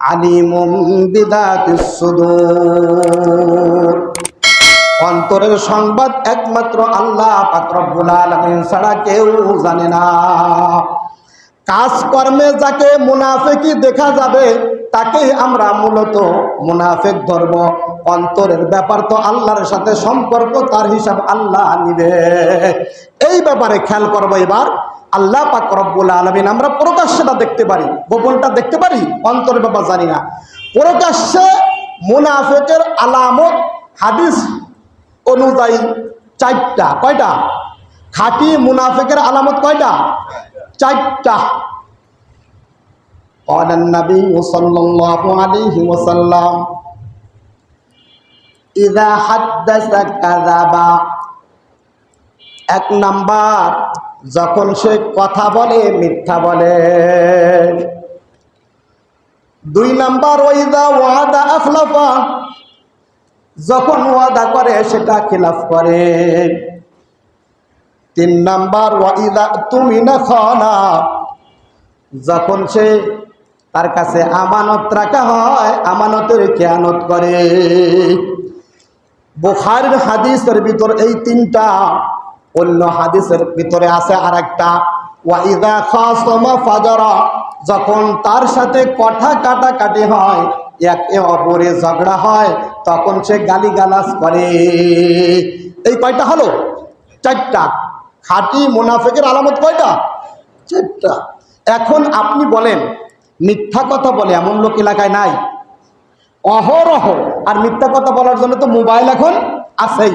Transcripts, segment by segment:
আলিমুম অন্তরের সংবাদ একমাত্র আল্লাহ রব্বুল আলামিন ছাড়া কেউ জানে না। কাজকর্মে যাকে মুনাফেকি দেখা যাবে, তাকেই আমরা মূলত মুনাফেক ধরব। অন্তরের ব্যাপার তো আল্লাহর সাথে সম্পর্ক, তার হিসাব আল্লাহ নিবে। এই ব্যাপারে খেয়াল করব এবার। আল্লাহ পাক রব্বুল আলমিন আমরা প্রকাশ্যটা দেখতে পারি গোপনটা দেখতে পারি অন্তরের ব্যাপার জানি না প্রকাশ্যে মুনাফেকের আলামত হাদিস অনুযায়ী চারটা কয়টা খাঁটি মুনাফেকের আলামত কয়টা চারটা قال النبي صلى الله عليه وسلم إذا حدث كذب এক নাম্বার যখন সে কথা বলে, মিথ্যা বলে। দুই নাম্বার ওইদা ওয়াদা আখলাফা। যখন ওয়াদা করে, সেটা খিলাফ করে। তিন নাম্বার, ওয়াইদা তুমি না খানা। যখন সে তার কাছে আমানত রাখা হয়, আমানতের খেয়ানত করে। বুখারের হাদিসের ভিতর এই তিনটা অন্য হাদিসের ভিতরে আছে আর একটা যখন তার সাথে কথা কাটাকাটি হয়, একে অপরে ঝগড়া হয়, তখন সে গালিগালাজ করে। এই কয়টা হলো? চারটা। খাঁটি মুনাফেকের আলামত কয়টা? চারটা। এখন আপনি বলেন, মিথ্যা কথা বলে এমন লোক এলাকায় নাই? অহরহ। আর মিথ্যা কথা বলার জন্য তো মোবাইল এখন আছেই।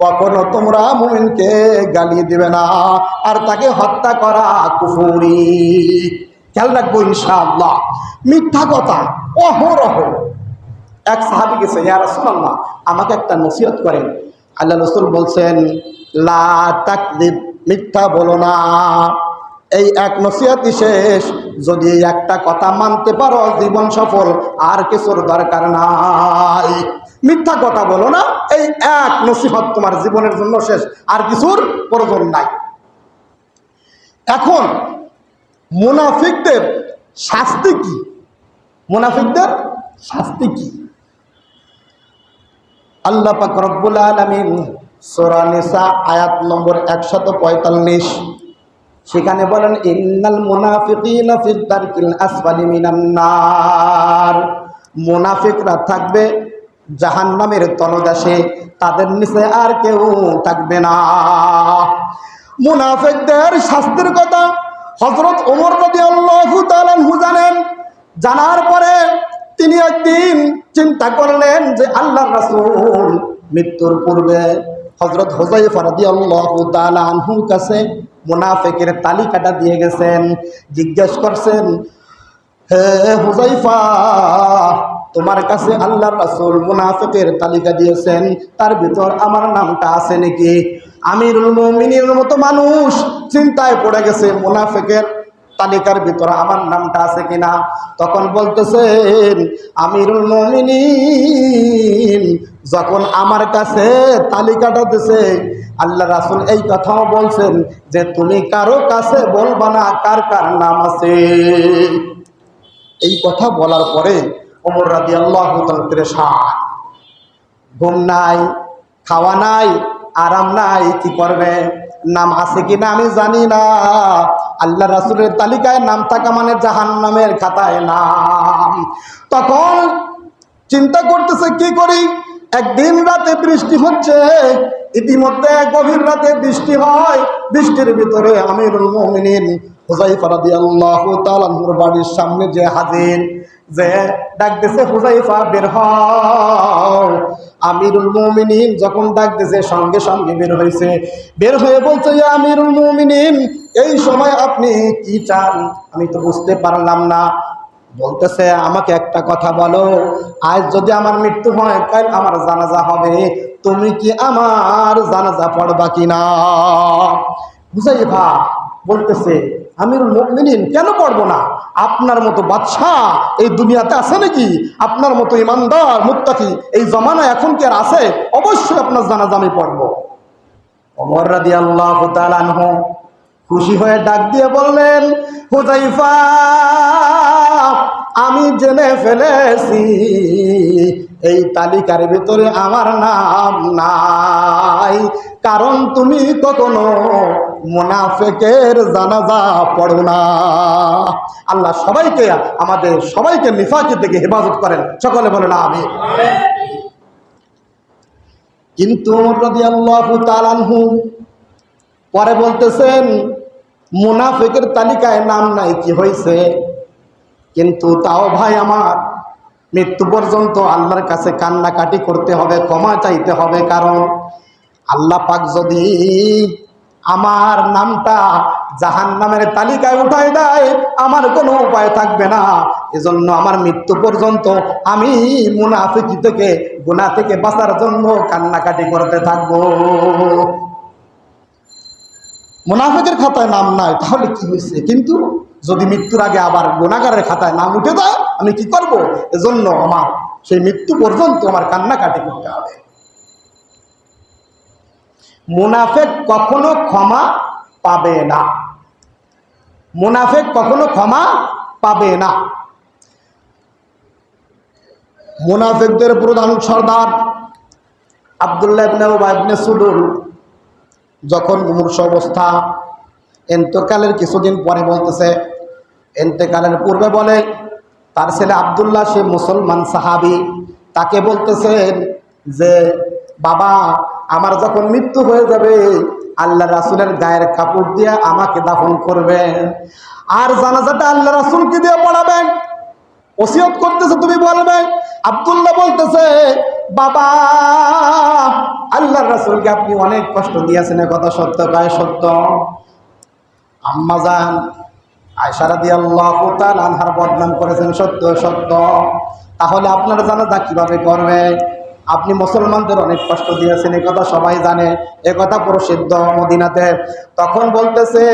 কখনো তোমরা মুমিনকে গালি দিবে না, আর তাকে হত্যা করা কুফুরি। খেয়াল রাখব ইনশাআল্লাহ। মিথ্যা কথা, অহরহ। এক সাহাবি গেছে, ইয়া রাসূলুল্লাহ, আমাকে একটা নসিহত করেন। আল্লাহ রসুল বলছেন, লা তাকদিব মিথ্যা বলো না। এই এক নসিহতই শেষ। যদি একটা কথা মানতে পারো, জীবন সফল, আর কিছুর দরকার নাই। মিথ্যা কথা বলো না। এই এক নসিহত তোমার জীবনের জন্য শেষ, আর কিছুর প্রয়োজন নাই। এখন মুনাফিকদের শাস্তি কি? মুনাফিকদের শাস্তি কি? আল্লাহ পাক রব্বুল আলামিন সূরা নিসা আয়াত নম্বর 145 সেখানে বলেন, ইন্নাল মুনাফিকিনা ফিদ দারকিল আসফালি মিনান নার। মুনাফিকরা থাকবে জাহান্নামের তলদেশে তাদের নিচে আর কেউ থাকবে না। মুনাফেকদের শাস্তির কথা হজরত ওমর রাদিয়াল্লাহু তাআলা জানেন। জানার পরে তিনি একদিন চিন্তা করলেন যে আল্লাহ রাসুল মৃত্যুর পূর্বে হজরত হোজাইফা রাদিয়াল্লাহু তাআলা আনহুর কাছে মুনাফিকের তালিকাটা দিয়ে গেছেন, জিজ্ঞেস করছেন হে হুজাইফা তোমার কাছে আল্লাহর রাসূল মুনাফিকের তালিকা দিয়েছেন, তার ভিতর আমার নামটা আছে নাকি? আমিরুল মুমিনের মতো মানুষ চিন্তায় পড়ে গেছে মুনাফেকের তালিকার ভিতরে আমার নামটা আছে কিনা। তখন বলতেছেন, আমিরুল মমিনিন, যখন আমার কাছে তালিকাটা দিছে আল্লাহ রাসুল এই কথাও বলছেন যে, তুমি কারও কাছে বলবা না কার কার নাম আছে? এই কথা বলার পরে ওমর রাদি আল্লাহ ঘুম নাই, খাওয়া নাই, আরাম নাই, কি করবে? নাম আছে কিনা আমি জানি না। আল্লাহ রাসুলের তালিকায় নাম থাকা মানে জাহান নামের খাতায় নাম। তখন চিন্তা করতেছে, কি করি? একদিন রাতে বৃষ্টি হচ্ছে, ইতিমধ্যে গভীর রাতে বৃষ্টি হয়, বৃষ্টির ভিতরে আমিরুল মোমিনিন হুজাইফা রাদিয়াল্লাহু তাআলার বাড়ির সামনে যে হাজির, যে ডাক দিছে হুজাইফা বের হও। আমিরুল মুমিনিন যখন ডাক দিছে, সঙ্গে সঙ্গে বের হয়েছে বের হয়ে বলছে আমিরুল মুমিনিন, এই সময় আপনি কি চান? আমি তো বুঝতে পারলাম না। বলতেছে, আমাকে একটা কথা বলো, আজ যদি আমার মৃত্যু হয়, কাল আমার জানাজা হবে। তুমি কি আমার জানাজা পড়বা কিনা? হুজাইফা বলতেছে আমিরুল মুমিনিন কেন পড়ব না? আপনার মতো বাদশাহ এই দুনিয়াতে আছে নাকি? আপনার মতো ইমানদার, মুত্তাকি এই জমানা এখন কি আর আছে? অবশ্যই আপনার জানাজা আমি পড়ব। অমর রাদি আল্লাহ খুশি হয়ে ডাক দিয়ে বললেন হুজাইফা আমি জেনে ফেলেছি এই তালিকার ভিতরে আমার নাম নাই। কারণ তুমি কখনো মুনাফেকের জানাজা পড়ো না। আল্লাহ সবাইকে, আমাদের সবাইকে নিফাকি থেকে হেফাজত করেন। সকলে বলে না আমি কিন্তু আল্লাহ পরে বলতেছেন, মুনাফেকের তালিকায় নাম নাই, কি হয়েছে কিন্তু তাও ভাই আমার মৃত্যু পর্যন্ত আল্লাহর কাছে কান্নাকাটি করতে হবে, ক্ষমা চাইতে হবে। কারণ আল্লাহ পাক যদি আমার নামটা জাহান নামের তালিকায় উঠাই দেয়, আমার কোনো উপায় থাকবে না। এজন্য আমার মৃত্যু পর্যন্ত আমি মুনাফিকি থেকে গুণা থেকে বাঁচার জন্য কান্নাকাটি করতে থাকব। মুনাফিকের খাতায় নাম নাই, তাহলে কি হয়েছে? কিন্তু যদি মৃত্যুর আগে আবার গোনাগারের খাতায় নাম উঠে যায়, আমি কি করব? এজন্য আমার সেই মৃত্যু পর্যন্ত আমার কান্নাকাটি করতে হবে। মুনাফেক কখনো ক্ষমা পাবে না। মুনাফেক কখনো ক্ষমা পাবে না। মুনাফেকদের প্রধান সর্দার আবদুল্লাহ ইবনে ইবনে যখন মুমূর্ষ অবস্থা, এন্তকালের কিছুদিন পরে বলতেছে এন্তেকালের পূর্বে বলে, তার ছেলে আবদুল্লাহ, সে মুসলমান সাহাবি, তাকে বলতেছেন যে, বাবা, আমার যখন মৃত্যু হয়ে যাবে, আল্লাহ রাসুলের গায়ের কাপড় দিয়ে আমাকে দাফন করবেন আর জানাজাটা আল্লাহ রাসুলকে দিয়ে পড়াবেন। ওসিয়ত করতেছে, তুমি বলবে। আবদুল্লাহ বলতেছে, বাবা আল্লাহ রাসুলকে আপনি অনেক কষ্ট দিয়েছেন কথা সত্য গায়ে সত্য। আম্মা যান আল্লাহ আনহার বদনাম করেছেন। সত্য সত্য। তাহলে আপনার জানাজা কীভাবে করবে? আপনি মুসলমানদের অনেক কষ্ট দিয়েছেন কথা সবাই জানে কথা প্রসিদ্ধ মদিনাতে। তখন বলতেছে,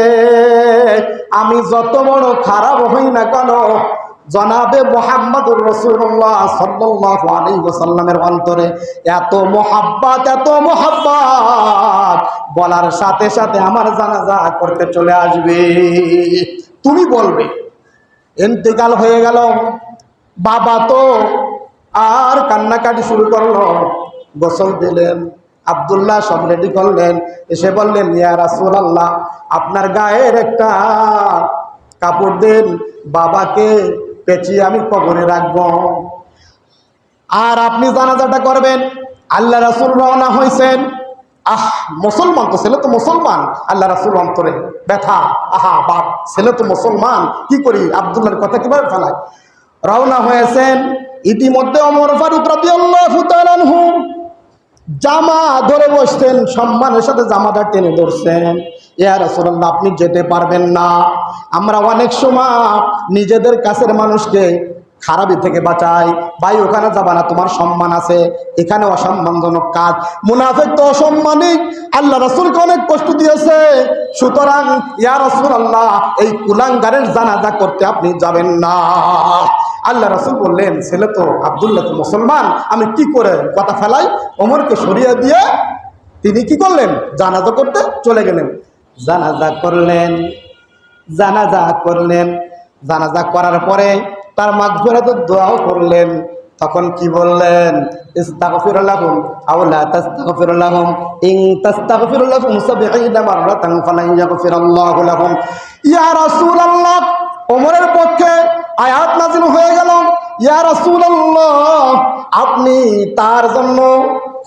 আমি যত বড় খারাপ হই না কেন, জনাবে মোহাম্মদুর রসুল্লাহ সাল্লাহ আলী ওসাল্লামের অন্তরে এত মোহাব্বাত এত মোহাব্বাত বলার সাথে সাথে আমার জানাজা করতে চলে আসবে। তুমি বলবে। ইন্তেকাল হয়ে গেল। বাবা তো আর কান্নাকাটি শুরু করল। গোসল দিলেন, আবদুল্লাহ সব রেডি করলেন। এসে বললেন, ইয়া রাসুল আল্লাহ আপনার গায়ের একটা কাপড় দেন। বাবাকে পেঁচিয়ে আমি কবরে রাখব। আর আপনি জানাজাটা করবেন। আল্লাহ রাসুল রওনা হয়েছেন আহ, মুসলমান তো ছেলে তো মুসলমান। আল্লাহ রাসুল অন্তরে ব্যথা, আহা, বাপ, ছেলে তো মুসলমান। কি করি? আবদুল্লাহর কথা কীভাবে ফেলায়? রওনা হয়েছেন ইতিমধ্যে অমর ফারুক তাআলা জামা ধরে বসতেন, সম্মানের সাথে জামাটা টেনে ধরছেন। ইয়া রাসূলুল্লাহ, আপনি যেতে পারবেন না। আমরা অনেক সময় নিজেদের কাছের মানুষকে খারাপি থেকে বাঁচাই। ভাই, ওখানে যাবা না, তোমার সম্মান আছে। এখানে অসম্মানজনক কাজ। মুনাফেক তো অসম্মানিক। আল্লাহ রাসুলকে অনেক কষ্ট দিয়েছে। সুতরাং, ইয়া রাসূল আল্লাহ এই কুলাঙ্গারের জানাজা করতে আপনি যাবেন না। আল্লাহ রাসুল বললেন, ছেলে তো আবদুল্লাহ তো মুসলমান। আমি কি করে কথা ফেলাই? ওমরকে সরিয়ে দিয়ে তিনি কি করলেন? জানাজা করতে চলে গেলেন। জানাজা করলেন জানাজা করলেন। জানাজা করার পরে তার মাগফিরাতের দোয়াও করলেন। তখন কি বললেন? ইন তাস্তাগফির লাহুম 70 মাররাতান ফালান ইয়াগফিরাল্লাহু লাহুম। ইয়া পক্ষে হয়ে গেল। ইয়া আপনি তার জন্য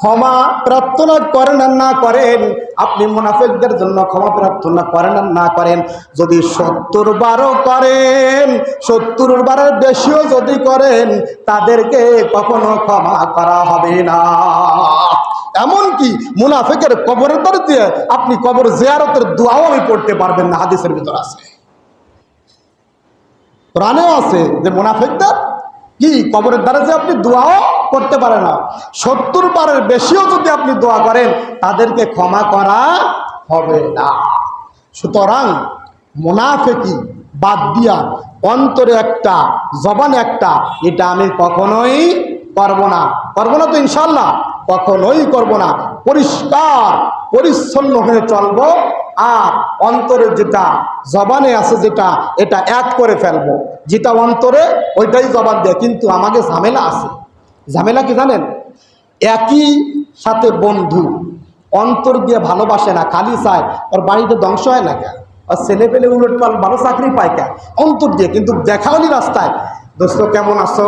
ক্ষমা প্রার্থনা করেন আর না করেন, আপনি মুনাফিকদের জন্য ক্ষমা প্রার্থনা করেন আর না করেন। যদি সত্তর বারও করেন, সত্তর বারের বেশিও যদি করেন, তাদেরকে কখনো ক্ষমা করা হবে না। এমনকি মুনাফিকের কবরের দর দিয়ে আপনি কবর জিয়ারতের দোয়াও আমি পড়তে পারবেন না, হাদিসের ভিতর আছে। প্রাণেও আছে যে মুনাফিকদের কি কবরের দ্বারা যে আপনি দোয়াও করতে পারে না। সত্তর বারের বেশিও যদি আপনি দোয়া করেন, তাদেরকে ক্ষমা করা হবে না। সুতরাং মুনাফেকি বাদ দিয়া, অন্তরে একটা, জবান একটা, এটা আমি কখনোই করব না। করব না তো ইনশাল্লাহ কখনোই করব না। পরিষ্কার, পরিচ্ছন্ন হয়ে চলবো আর অন্তরে যেটা জবানে আছে যেটা, এটা এক করে ফেলব। যেটা অন্তরে, ওইটাই জবান দেয়। কিন্তু আমাকে ঝামেলা আছে। ঝামেলা কি জানেন? একই সাথে বন্ধু, অন্তর দিয়ে ভালোবাসে না, খালি চায়, ওর বাড়িতে ধ্বংস হয় না কেন? আর ছেলে পেলে উলট পাল ভালো চাকরি পায় কেন? অন্তর দিয়ে, কিন্তু দেখা হলি রাস্তায়। দোস্ত, কেমন আছো?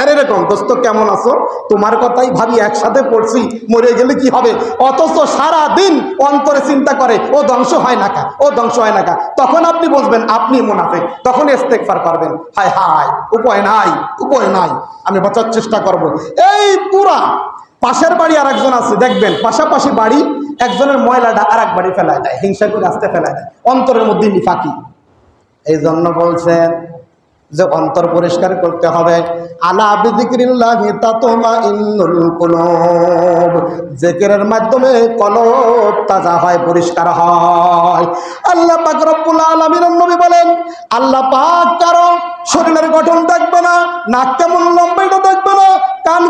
আর এরকম, দোস্ত, কেমন আছো? তোমার কথাই ভাবি, একসাথে পড়ছি, মরে গেলে কি হবে? অথচ সারা দিন অন্তরে চিন্তা করে, ও ধ্বংস হয় না কা, ও ধ্বংস হয় না কা। তখন আপনি বুঝবেন আপনি মুনাফেক। তখন ইস্তেকফার করবেন। হায় হায়, উপায় নাই উপায় নাই। আমি বাঁচার চেষ্টা করব। এই পুরা পাশের বাড়ি আর একজন আছে, দেখবেন, পাশাপাশি বাড়ি একজনের ময়লাটা আর এক বাড়ি ফেলায় দেয়, হিংসা করে আসতে ফেলায় দেয়, অন্তরের মধ্যে নিফাকি। এই জন্য বলছেন যে অন্তর পরিষ্কার করতে হবে। মাধ্যমে কলব তাজা হয়, পরিষ্কার হয়। আল্লাহ পাক বলেন, আল্লাহ পাক কারও শরীরের গঠন দেখবে না, নাক কেমন লম্বাইটা দেখবে না কানগুলো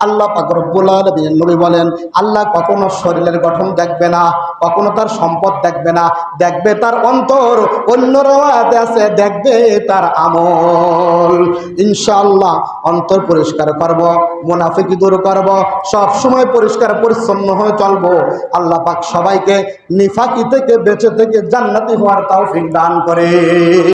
আল্লাহ পাক রব্বুল নবী বলেন, আল্লাহ কখনো শরীরের গঠন দেখবে না, কখনো তার সম্পদ দেখবে না, দেখবে তার অন্তর, অন্য রওয়াতে আছে, দেখবে তার আমল। ইনশাআল্লাহ অন্তর পরিষ্কার করব, মুনাফিকি দূর করব, সব সময় পরিষ্কার পরিচ্ছন্ন হয়ে চলবো। আল্লাহ পাক সবাইকে নিফাকি থেকে, বেঁচে থেকে জান্নাতি হওয়ার তৌফিক দান করে।